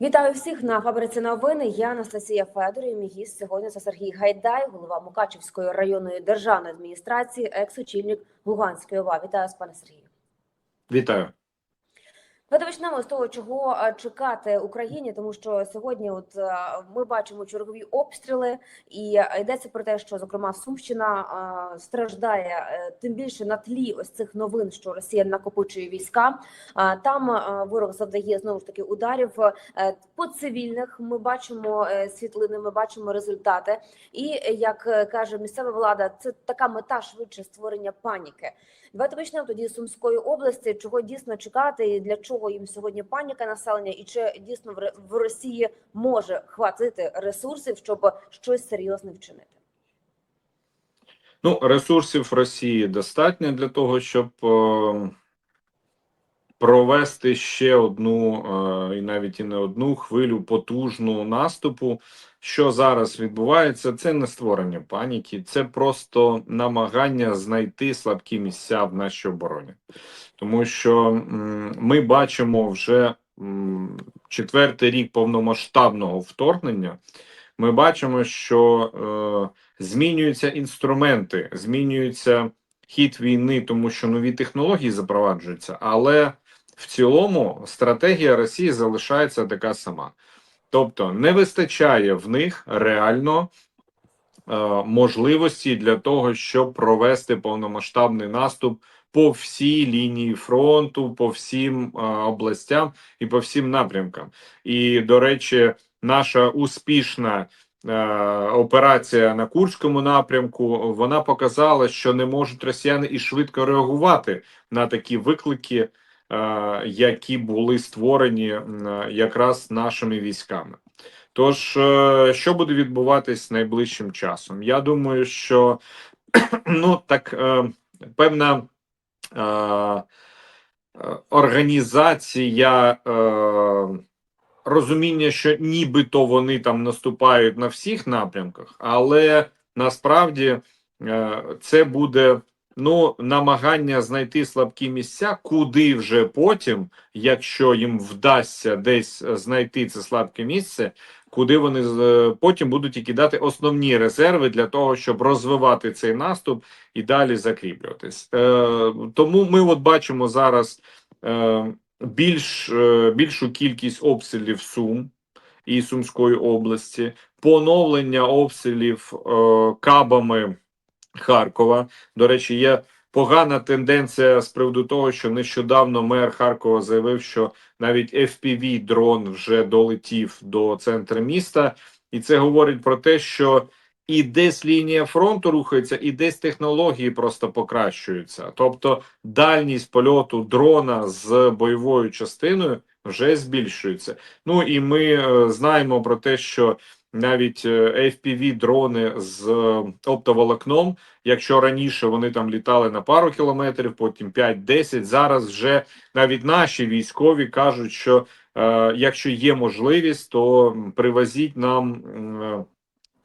Вітаю всіх на фабриці новини. Я Анастасія Федор і мій гість сьогодні це Сергій Гайдай, голова Мукачівської районної державної адміністрації, екс-очільник Луганської ОВА. Вітаю вас, пане Сергію. Вітаю. Давайте почнемо з того, чого е, чекати Україні, тому що сьогодні, от е, ми бачимо чергові обстріли, і е, йдеться про те, що зокрема Сумщина страждає тим більше на тлі ось цих новин, що Росія накопичує війська. Там ворог завдає знову ж таки ударів по цивільних. Ми бачимо світлини, ми бачимо результати. І як каже місцева влада, це така мета швидше створення паніки. Давайте почнемо тоді з Сумської області. Чого дійсно чекати, і для чого їм сьогодні паніка населення, і чи дійсно в Росії може хватити ресурсів, щоб щось серйозне вчинити? Ну, ресурсів Росії достатньо для того, щоб е, провести ще одну, е, і навіть і не одну хвилю потужну наступу. Що зараз відбувається, це не створення паніки, це просто намагання знайти слабкі місця в нашій обороні, тому що ми бачимо вже четвертий рік повномасштабного вторгнення. Ми бачимо, що е, змінюються інструменти, змінюється хід війни, тому що нові технології запроваджуються, але в цілому стратегія Росії залишається така сама. Тобто не вистачає в них реально е, можливості для того, щоб провести повномасштабний наступ по всій лінії фронту, по всім е, областям і по всім напрямкам. І до речі, наша успішна е, операція на Курському напрямку вона показала, що не можуть росіяни і швидко реагувати на такі виклики, е, які були створені м, якраз нашими військами. Тож, е, що буде відбуватись найближчим часом? Я думаю, що ну так е, певна е, е, організація. Е, розуміння, що нібито вони там наступають на всіх напрямках, але насправді е, це буде ну намагання знайти слабкі місця, куди вже потім, якщо їм вдасться десь знайти це слабке місце, куди вони з- потім будуть і кидати основні резерви для того, щоб розвивати цей наступ і далі закріплюватись. Е, тому ми от бачимо зараз. Е, більш, е, більшу кількість обстрілів Сум і Сумської області, поновлення обстрілів е, кабами Харкова. До речі, є погана тенденція з приводу того, що нещодавно мер Харкова заявив, що навіть fpv дрон вже долетів до центру міста, і це говорить про те, що і десь лінія фронту рухається, і десь технології просто покращуються. Тобто дальність польоту дрона з бойовою частиною вже збільшується. Ну і ми е, знаємо про те, що навіть е, fpv дрони з е, оптоволокном, якщо раніше вони там літали на пару кілометрів, потім 5-10, зараз вже навіть наші військові кажуть, що е, якщо є можливість, то привезіть нам. е,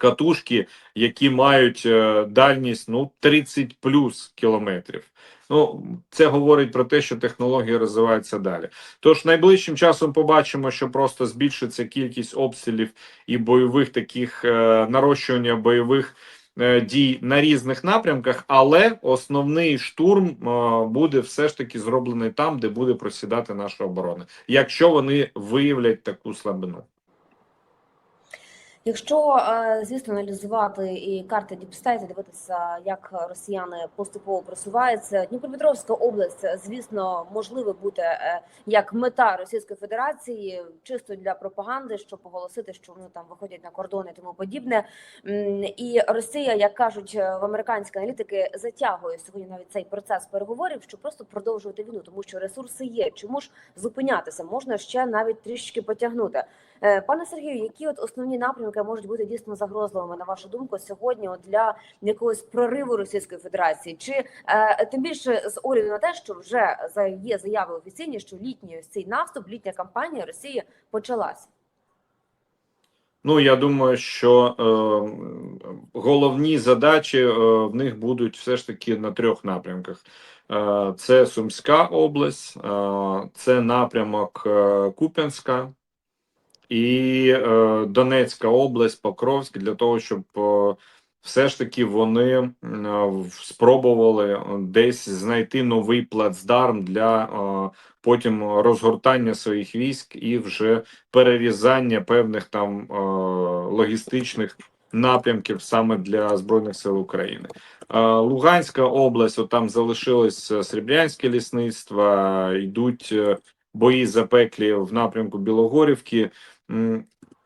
Катушки, які мають е, дальність ну 30 плюс кілометрів. Ну це говорить про те, що технології розвиваються далі. Тож найближчим часом побачимо, що просто збільшиться кількість обстрілів і бойових таких е, нарощування бойових е, дій на різних напрямках, але основний штурм буде все ж таки зроблений там, де буде просідати наша оборона, якщо вони виявлять таку слабину. Якщо е, звісно аналізувати і карти Діпстейт, дивитися, як росіяни поступово просуваються, Дніпропетровська область, звісно, можливо бути е, як мета Російської Федерації, чисто для пропаганди, щоб оголосити, що вони там виходять на кордони тому подібне. І Росія, як кажуть е, в американські аналітики, затягує сьогодні навіть цей процес переговорів, щоб просто продовжувати війну, тому що ресурси є. Чому ж зупинятися? Можна ще навіть трішки потягнути. Е, Пане Сергію, які от основні напрямки можуть бути дійсно загрозливими на вашу думку сьогодні для якогось прориву Російської Федерації? Чи е, тим більше з огляду на те, що вже є заяви офіційні, що літній ось цей наступ, літня кампанія Росії почалася? Ну я думаю, що е, головні задачі е, в них будуть все ж таки на трьох напрямках: е, це Сумська область, е, це напрямок е, Куп'янська і е, Донецька область, Покровськ, для того, щоб е, все ж таки вони е, спробували е, десь знайти новий плацдарм для е, потім розгортання своїх військ і вже перерізання певних там е, логістичних напрямків саме для збройних сил України. Е, Луганська область, от там залишилось е, Сріблянське лісництво, йдуть бої запеклі в напрямку Білогорівки.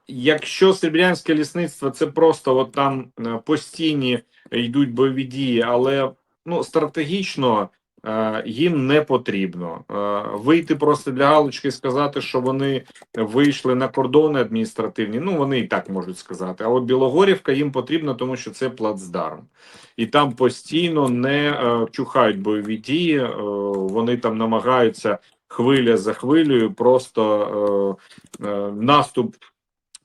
Якщо Сріблянське лісництво це просто от там е, постійні йдуть бойові дії, але ну стратегічно е, їм не потрібно е, вийти просто для галочки і сказати, що вони вийшли на кордони адміністративні. Ну вони і так можуть сказати. А от Білогорівка їм потрібна, тому що це плацдарм, і там постійно не чухають бойові дії. Вони там намагаються хвиля за хвилею, просто е, е, наступ.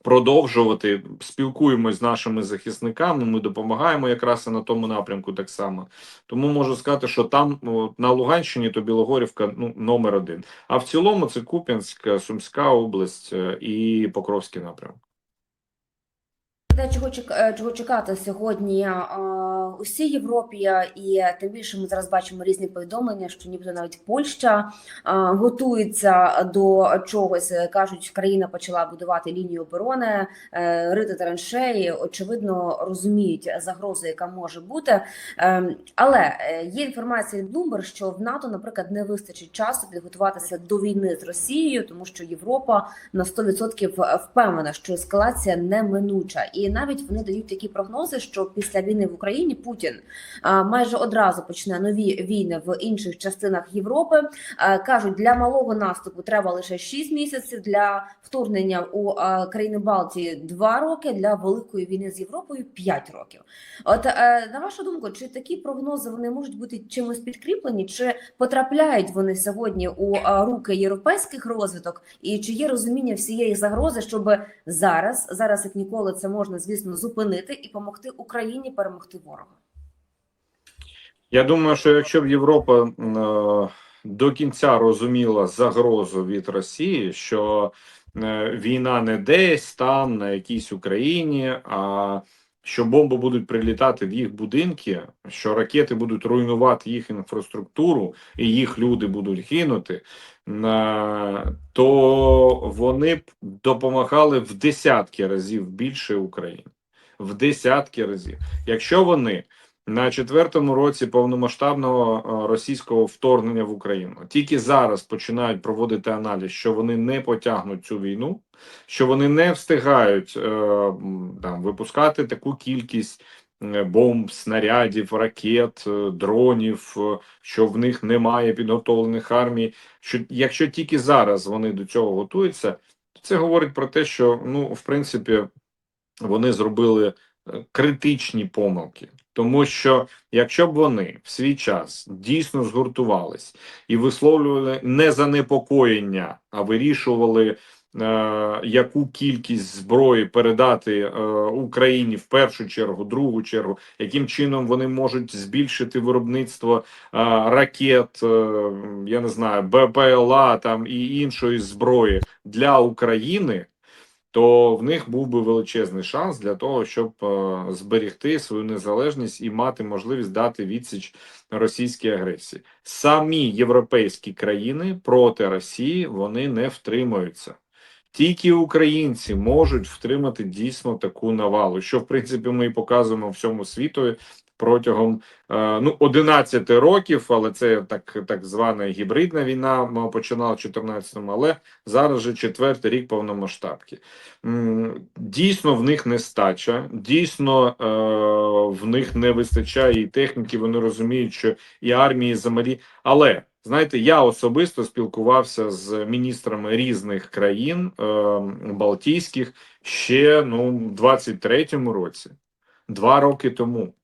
Продовжувати спілкуємось з нашими захисниками. Ми допомагаємо якраз і на тому напрямку так само. Тому можу сказати, що там на Луганщині то Білогорівка ну номер один. А в цілому це Куп'янська, Сумська область е, і Покровський напрямок. Те, чого е, чого чекати сьогодні е, усій Європі, і тим більше ми зараз бачимо різні повідомлення, що нібито навіть Польща е, готується до чогось. кажуть, країна почала будувати лінію оборони, е, рити траншеї. Очевидно, розуміють загрозу, яка може бути. Е, Але е, є інформація від Bloomberg, що в НАТО, наприклад, не вистачить часу підготуватися до війни з Росією, тому що Європа на 100% впевнена, що ескалація неминуча, і навіть вони дають такі прогнози, що після війни в Україні Путін майже одразу почне нові війни в інших частинах Європи. Кажуть, для малого наступу треба лише 6 місяців, для вторгнення у країни Балтії 2 роки, для великої війни з Європою 5 років. От е, на вашу думку, чи такі прогнози вони можуть бути чимось підкріплені, чи потрапляють вони сьогодні у руки європейських розвиток, і чи є розуміння всієї загрози, щоб зараз, зараз як ніколи, це можна звісно зупинити і допомогти Україні перемогти ворога? Я думаю, що якщо б Європа е, до кінця розуміла загрозу від Росії, що е, війна не десь там, на якійсь Україні, а що бомби будуть прилітати в їх будинки, що ракети будуть руйнувати їх інфраструктуру, і їх люди будуть гинути, то вони б допомагали в десятки разів більше Україні. В десятки разів. Якщо вони на четвертому році повномасштабного е, російського вторгнення в Україну тільки зараз починають проводити аналіз, що вони не потягнуть цю війну, що вони не встигають е, там випускати таку кількість е, бомб, снарядів, ракет, е, дронів, що в них немає підготовлених армій. Що якщо тільки зараз вони до цього готуються, то це говорить про те, що ну в принципі вони зробили критичні помилки. Тому що якщо б вони в свій час дійсно згуртувались і висловлювали не занепокоєння, а вирішували, е, яку кількість зброї передати е, Україні в першу чергу, другу чергу, яким чином вони можуть збільшити виробництво е, ракет, я не знаю, БПЛА там і іншої зброї для України то в них був би величезний шанс для того, щоб е, зберегти свою незалежність і мати можливість дати відсіч російській агресії. Самі європейські країни проти Росії вони не втримаються. Тільки українці можуть втримати дійсно таку навалу, що в принципі ми і показуємо всьому світу протягом е, ну 11 років, але це так так звана гібридна війна. Ми починали в 14-му, але зараз же четвертий рік повномасштабки. Дійсно, в них нестача, дійсно е, в них не вистачає і техніки. Вони розуміють, що і армії замалі. Але знаєте, я особисто спілкувався з міністрами різних країн е, Балтійських ще ну в 23-му році, два роки тому.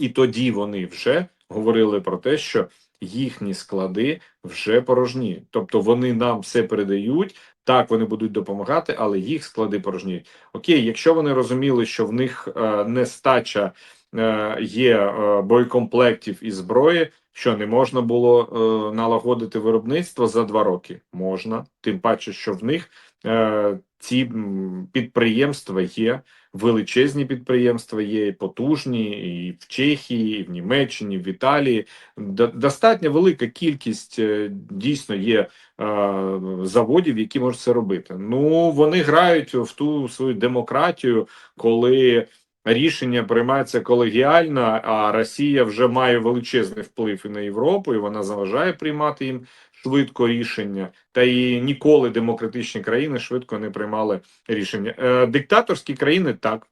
І тоді вони вже говорили про те, що їхні склади вже порожні. Тобто вони нам все передають. Так, вони будуть допомагати, але їх склади порожніють. Окей, якщо вони розуміли, що в них е, нестача е, є е, боєкомплектів і зброї, що не можна було е, налагодити виробництво за два роки. Можна, тим паче, що в них ці підприємства є величезні підприємства, є і потужні і в Чехії, і в Німеччині, в Італії. До- Достатньо велика кількість е, дійсно є е, заводів, які можуть це робити. Ну вони грають в ту свою демократію, коли рішення приймається колегіально, а Росія вже має величезний вплив і на Європу, і вона заважає приймати їм швидко рішення. Та і ніколи демократичні країни швидко не приймали рішення. Е, диктаторські країни так.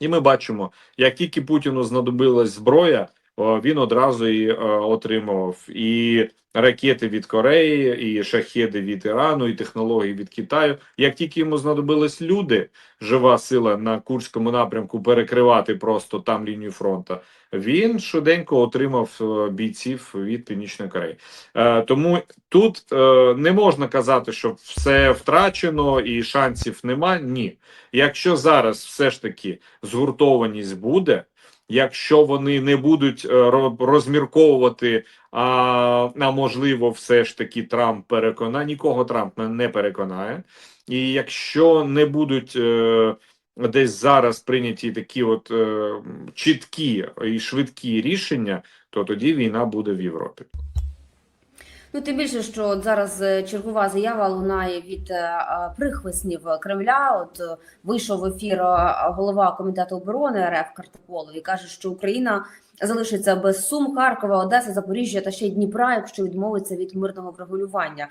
І ми бачимо, як тільки Путіну знадобилась зброя, він одразу і е, отримував і ракети від Кореї, і шахеди від Ірану, і технології від Китаю. Як тільки йому знадобились люди, жива сила на Курському напрямку перекривати просто там лінію фронту, він швиденько отримав е, бійців від Північної Кореї. Е, тому тут е, не можна казати, що все втрачено і шансів нема. Ні. Якщо зараз все ж таки згуртованість буде, якщо вони не будуть е, розмірковувати, а, а можливо, все ж таки Трамп переконає, нікого Трамп не переконає, і якщо не будуть е, десь зараз прийняті такі от е, чіткі і швидкі рішення, то тоді війна буде в Європі. Ну, тим більше, що от зараз е, чергова заява лунає від е, прихвиснів Кремля. От е, вийшов в ефір голова комітету оборони РФ Картополов і каже, що Україна залишиться без Сум, Харкова, Одеси, Запоріжжя та ще й Дніпра, якщо відмовиться від мирного врегулювання.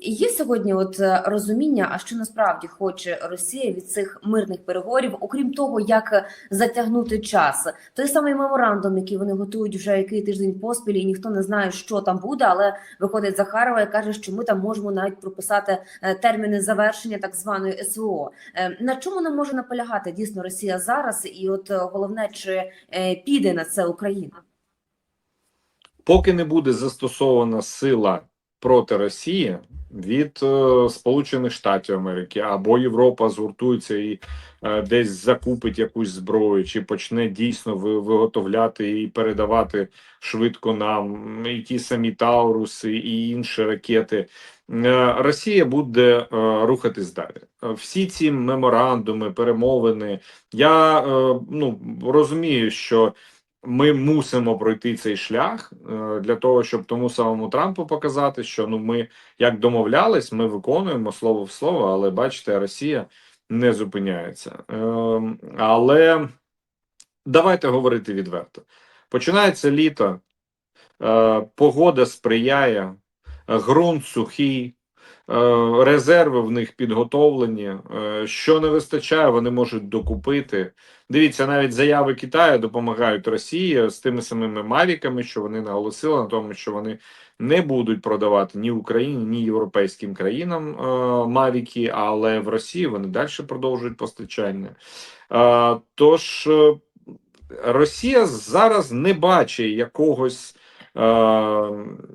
Є сьогодні от е, розуміння, а що насправді хоче Росія від цих мирних переговорів, окрім того, як затягнути час. Той самий меморандум, який вони готують вже який тиждень поспіль, і ніхто не знає, що там буде, але виходить Захарова і каже, що ми там можемо навіть прописати е, терміни завершення так званої СВО. Е, На чому не може наполягати дійсно Росія зараз? І от головне, чи піде на це Україна? поки не буде застосована сила проти Росії від е, Сполучених Штатів Америки або Європа згуртується і е, десь закупить якусь зброю, чи почне дійсно виготовляти і передавати швидко нам і ті самі Тауруси, і інші ракети. е, Росія буде рухатись далі. Всі ці меморандуми, перемовини. Я ну розумію, що ми мусимо пройти цей шлях е, для того, щоб тому самому Трампу показати, що ну ми як домовлялись, ми виконуємо слово в слово, але бачите, Росія не зупиняється. Е, але давайте говорити відверто. Починається літо, е, погода сприяє, ґрунт сухий. Е, Резерви в них підготовлені. е, Що не вистачає, вони можуть докупити. Дивіться, навіть заяви Китаю допомагають Росії з тими самими мавіками, що вони наголосили на тому, що вони не будуть продавати ні Україні, ні європейським країнам е, мавіки, але в Росії вони далі продовжують постачання. Тож Росія зараз не бачить якогось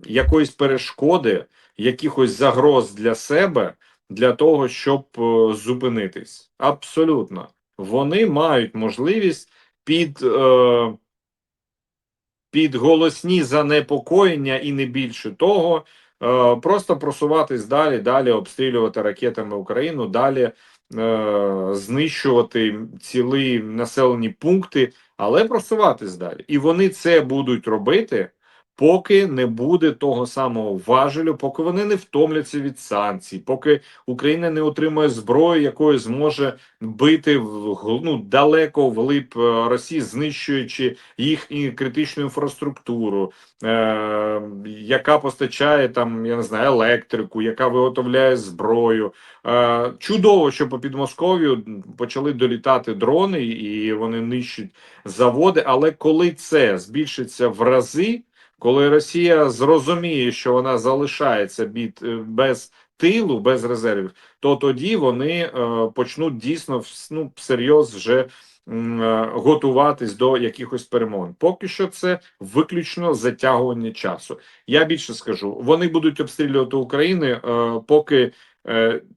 якоїсь перешкоди, якихось загроз для себе для того, щоб е, зупинитись. Абсолютно вони мають можливість під, е, під голосні занепокоєння і не більше того, е, просто просуватись далі, далі обстрілювати ракетами Україну, далі е, знищувати цілі населені пункти, але просуватись далі. І вони це будуть робити. Поки не буде того самого важелю, поки вони не втомляться від санкцій, поки Україна не отримує зброю, якою зможе бити в ну, далеко вглиб е, Росії, знищуючи їх критичну інфраструктуру, е, яка постачає там, я не знаю, електрику, яка виготовляє зброю. Е, чудово, що по Підмосков'ю почали долітати дрони, і вони нищать заводи. Але коли це збільшиться в рази, коли Росія зрозуміє, що вона залишається бід, е, без тилу, без резервів, то тоді вони е, почнуть дійсно ну, всерйоз вже е, готуватись до якихось перемовин. Поки що це виключно затягування часу. Я більше скажу, вони будуть обстрілювати Україну, е, поки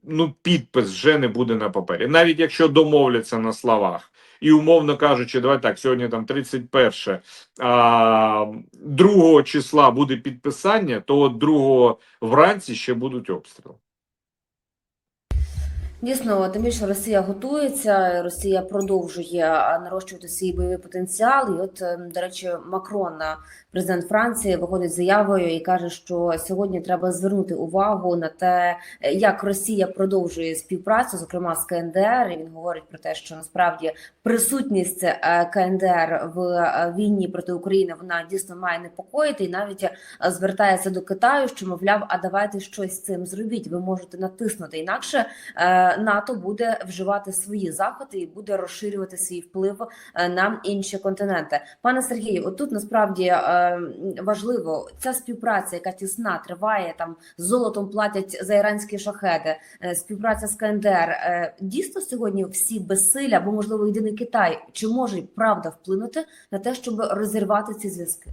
ну підпис вже не буде на папері, навіть якщо домовляться на словах. І умовно кажучи, давай так, сьогодні там 31 а, 2 числа буде підписання, то от 2 вранці ще будуть обстріли. Дійсно, тим більше Росія готується, Росія продовжує нарощувати свій бойовий потенціал. І от, е, до речі, Макрон, президент Франції, виходить з заявою і каже, що сьогодні треба звернути увагу на те, е, як Росія продовжує співпрацю, зокрема з КНДР. І він говорить про те, що насправді присутність е, КНДР в е, війні проти України вона дійсно має непокоїти, і навіть звертається до Китаю, що мовляв, а давайте щось з цим зробіть. Ви можете натиснути інакше. НАТО буде вживати свої заходи і буде розширювати свій вплив на інші континенти. Пане Сергію, отут насправді важливо ця співпраця, яка тісна триває там золотом платять за іранські шахеди. е, Співпраця з КНДР Е, дійсно сьогодні всі безсилля, або можливо єдиний Китай, чи може правда вплинути на те, щоб розірвати ці зв'язки?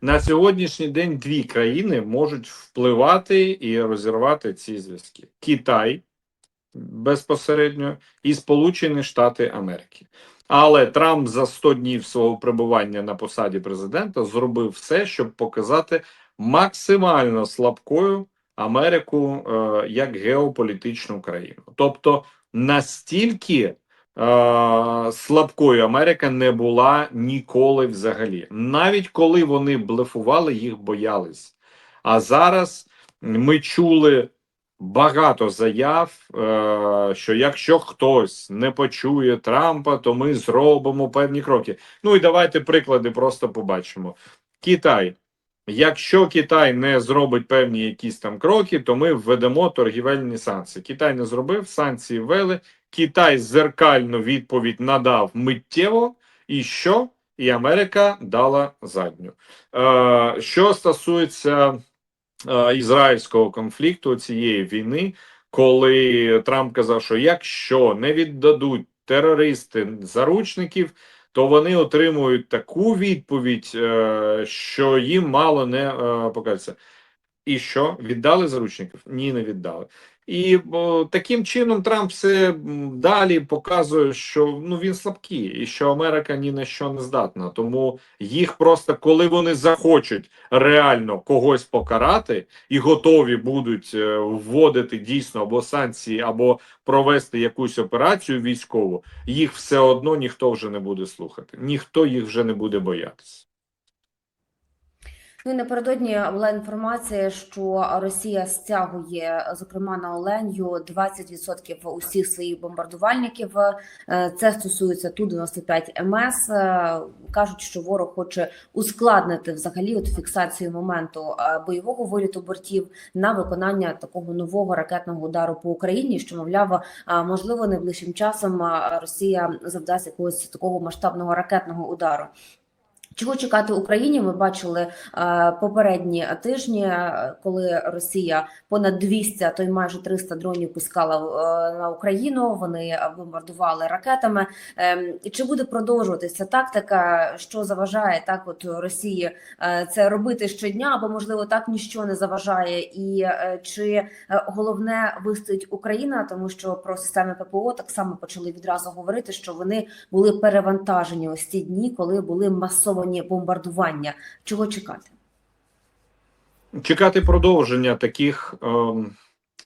На сьогоднішній день дві країни можуть впливати і розірвати ці зв'язки: Китай безпосередньо і Сполучені Штати Америки. Але Трамп за 100 днів свого перебування на посаді президента зробив все, щоб показати максимально слабкою Америку е, як геополітичну країну. Тобто настільки е, слабкою Америка не була ніколи взагалі. Навіть коли вони блефували, їх боялись. А зараз ми чули багато заяв, е, що якщо хтось не почує Трампа, то ми зробимо певні кроки. Ну і давайте приклади просто побачимо. Китай. Якщо Китай не зробить певні якісь там кроки, то ми введемо торгівельні санкції. Китай не зробив, санкції ввели. Китай зеркальну відповідь надав миттєво, і що? І Америка дала задню. Е, що стосується ізраїльського конфлікту цієї війни, коли Трамп казав, що якщо не віддадуть терористи заручників, то вони отримують таку відповідь, е, що їм мало не е, покажеться. І що віддали заручників? Ні, не віддали. І таким чином Трамп все далі показує, що ну він слабкий, і що Америка ні на що не здатна. Тому їх просто, коли вони захочуть реально когось покарати і готові будуть е, вводити дійсно або санкції, або провести якусь операцію військову, їх все одно ніхто вже не буде слухати, ніхто їх вже не буде боятися. Ну і напередодні була інформація, що Росія стягує, зокрема на Оленю, 20% усіх своїх бомбардувальників. Е, Це стосується ту 95 МС. Е, Кажуть, що ворог хоче ускладнити взагалі от фіксацію моменту е, бойового виліту бортів на виконання такого нового ракетного удару по Україні. Що мовляв, можливо, найближчим часом Росія завдасть якогось такого масштабного ракетного удару. Чого чекати Україні? Ми бачили е, попередні тижні, е, коли Росія понад 200, а то й майже 300 дронів пускала е, на Україну. Вони бомбардували ракетами. Е, чи буде продовжуватися тактика? Що заважає так, от Росії це робити щодня, або можливо так ніщо не заважає? І чи головне вистоїть Україна, тому що про системи ППО так само почали відразу говорити, що вони були перевантажені ось ці дні, коли були масовані бомбардування. Чого чекати? чекати продовження таких ем,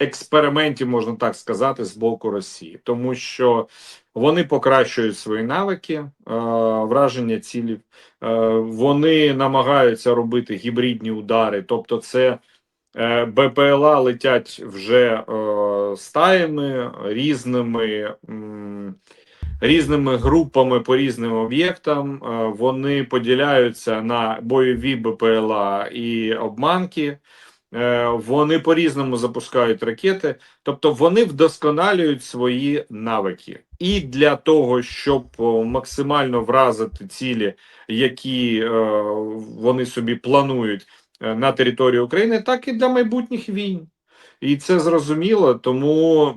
експериментів, можна так сказати, з боку Росії, тому що вони покращують свої навики е, враження цілів, е, вони намагаються робити гібридні удари, тобто це. е, БПЛА летять вже е, стаями різними м, різними групами по різним об'єктам. Е, Вони поділяються на бойові БПЛА і обманки. Е, Вони по-різному запускають ракети, тобто вони вдосконалюють свої навики. І для того, щоб максимально вразити цілі, які е, вони собі планують е, на території України, так і для майбутніх війн. І це зрозуміло, тому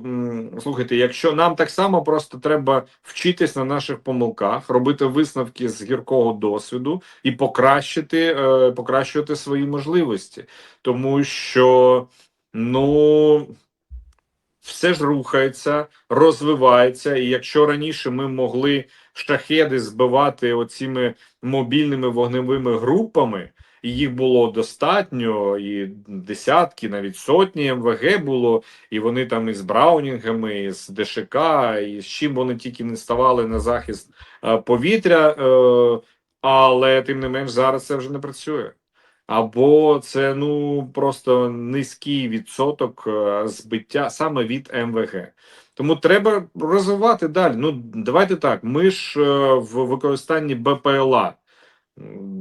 слухайте, якщо нам так само просто треба вчитись на наших помилках, робити висновки з гіркого досвіду і покращити, е, покращувати свої можливості, тому що ну все ж рухається, розвивається, і якщо раніше ми могли шахеди збивати оціми мобільними вогневими групами. Їх було достатньо, і десятки, навіть сотні МВГ було, і вони там із Браунінгами, і з ДШК, і з чим вони тільки не ставали на захист е, повітря, е, але тим не менш зараз це вже не працює. Або це ну просто низький відсоток е, збиття саме від МВГ. Тому треба розвивати далі. Ну давайте так. Ми ж в використанні БПЛА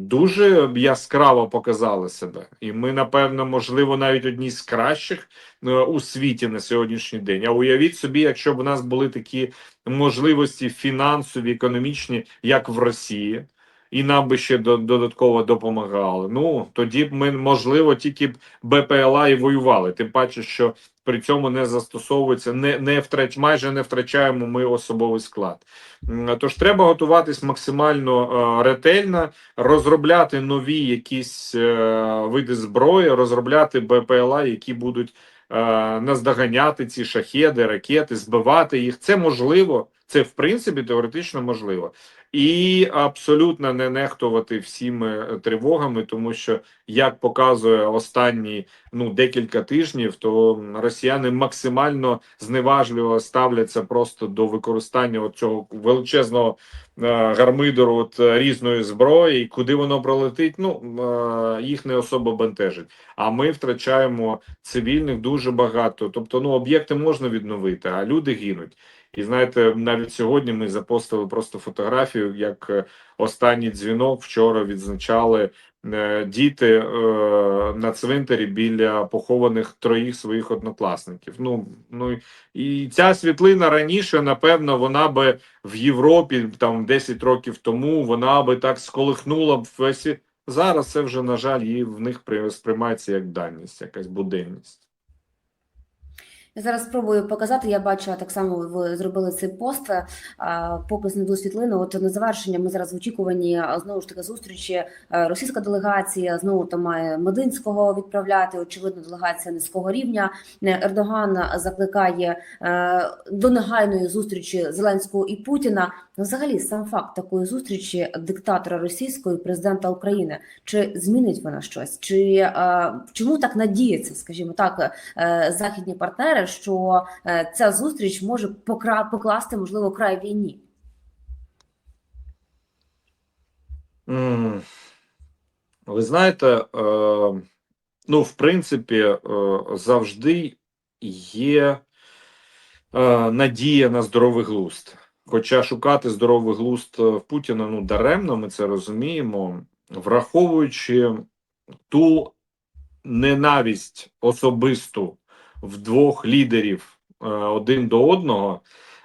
дуже яскраво показали себе, і ми, напевно, можливо, навіть одні з кращих е, у світі на сьогоднішній день. А уявіть собі, якщо б у нас були такі можливості фінансові, економічні, як в Росії. І нам би ще до- додатково допомагали. Ну тоді б ми можливо тільки б БПЛА і воювали. Тим паче, що при цьому не застосовується, не, не втрач, майже не втрачаємо ми особовий склад. Тож треба готуватись максимально е, ретельно, розробляти нові якісь е, види зброї, розробляти БПЛА, які будуть е, наздоганяти ці шахеди, ракети, збивати їх. Це можливо, це в принципі теоретично можливо. І абсолютно не нехтувати всіми е, тривогами, тому що як показує останні ну декілька тижнів, то росіяни максимально зневажливо ставляться просто до використання цього величезного е, гармидеру от різної зброї, куди воно пролетить. Ну е, їх не особо бентежить. А ми втрачаємо цивільних дуже багато. Тобто, ну об'єкти можна відновити, а люди гинуть. І знаєте, навіть сьогодні ми запостили просто фотографію, як е, останній дзвінок вчора відзначали е, діти е, на цвинтарі біля похованих троїх своїх однокласників. Ну ну і ця світлина раніше, напевно, вона би в Європі там 10 років тому вона би так сколихнула б весь. Зараз це вже на жаль, і в них при- сприймається як даність, якась буденність. Я зараз спробую показати. Я бачу так само. Ви зробили цей пост. а, на знайду світлину. От на завершення ми зараз в очікуванні а, знову ж таки зустрічі. е, Російська делегація знову там має Мединського відправляти. Очевидно, делегація низького рівня. Е, Ердоган закликає е, до негайної зустрічі Зеленського і Путіна. Ну, Взагалі, сам факт такої зустрічі диктатора російського і президента України чи змінить вона щось? Чи е, чому так надіється, скажімо так, е, західні партнери, що е, ця зустріч може покра- покласти можливо край війні? Ви знаєте, е, ну, в принципі, е, завжди є е, надія на здоровий глузд. Хоча шукати здоровий глузд в Путіна ну даремно, ми це розуміємо, враховуючи ту ненависть особисту в двох лідерів е, один до одного,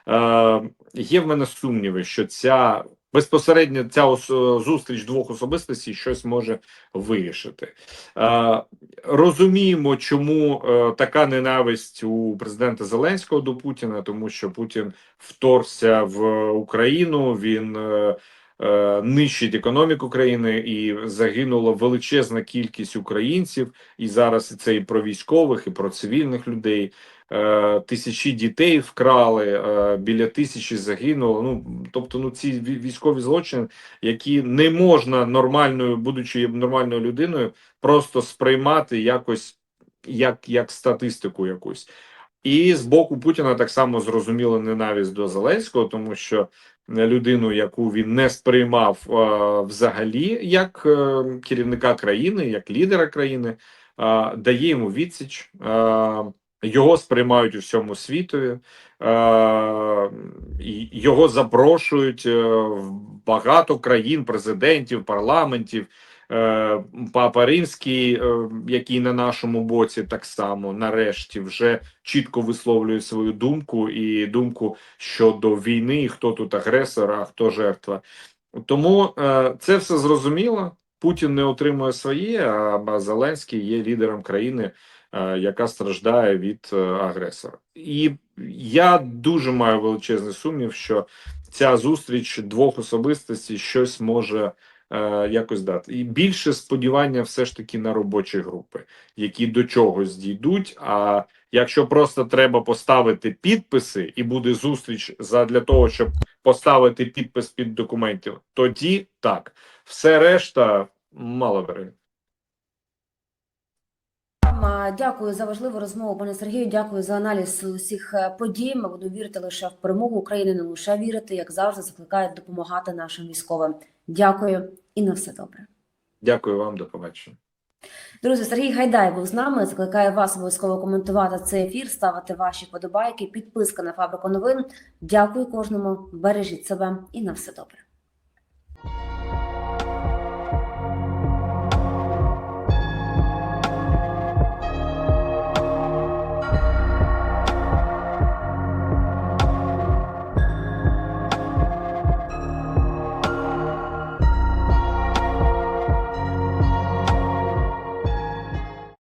е, є в мене сумніви, що ця безпосередньо ця зустріч двох особистостей щось може вирішити. Е, розуміємо, чому е, така ненависть у президента Зеленського до Путіна, тому що Путін вторгся в Україну. Він е, е, нищить економіку країни і загинула величезна кількість українців. І зараз це і про військових, і про цивільних людей. Е, Тисячі дітей вкрали, е, біля тисячі загинуло. Ну тобто, ну ці військові злочини, які не можна нормальною, будучи нормальною людиною, просто сприймати якось як, як статистику якусь. І з боку Путіна так само зрозуміла ненависть до Зеленського, тому що людину, яку він не сприймав е, взагалі як керівника країни, як лідера країни, дає йому відсіч. Його сприймають у всьому світові, е, його запрошують е, в багато країн, президентів, парламентів. Е, Папа Римський, який на нашому боці так само нарешті вже чітко висловлює свою думку і думку щодо війни, хто тут агресор, а хто жертва. Тому це все зрозуміло. Путін не отримує своє, а Зеленський є лідером країни, яка страждає від е, агресора. І я дуже маю величезний сумнів, що ця зустріч двох особистостей щось може е, якось дати. І більше сподівання все ж таки на робочі групи, які до чогось дійдуть. А якщо просто треба поставити підписи, і буде зустріч задля того, щоб поставити підпис під документів, тоді так. Все решта маловероятно. Дякую за важливу розмову, пане Сергію. Дякую за аналіз усіх е, подій. Ми будемо вірити лише в перемогу України, не лише вірити, як завжди, закликають допомагати нашим військовим. Дякую і на все добре. Дякую вам, до побачення. Друзі, Сергій Гайдай був з нами. Закликаю вас обов'язково коментувати цей ефір, ставити ваші подобайки, підписка на фабрику новин. Дякую кожному. Бережіть себе і на все добре.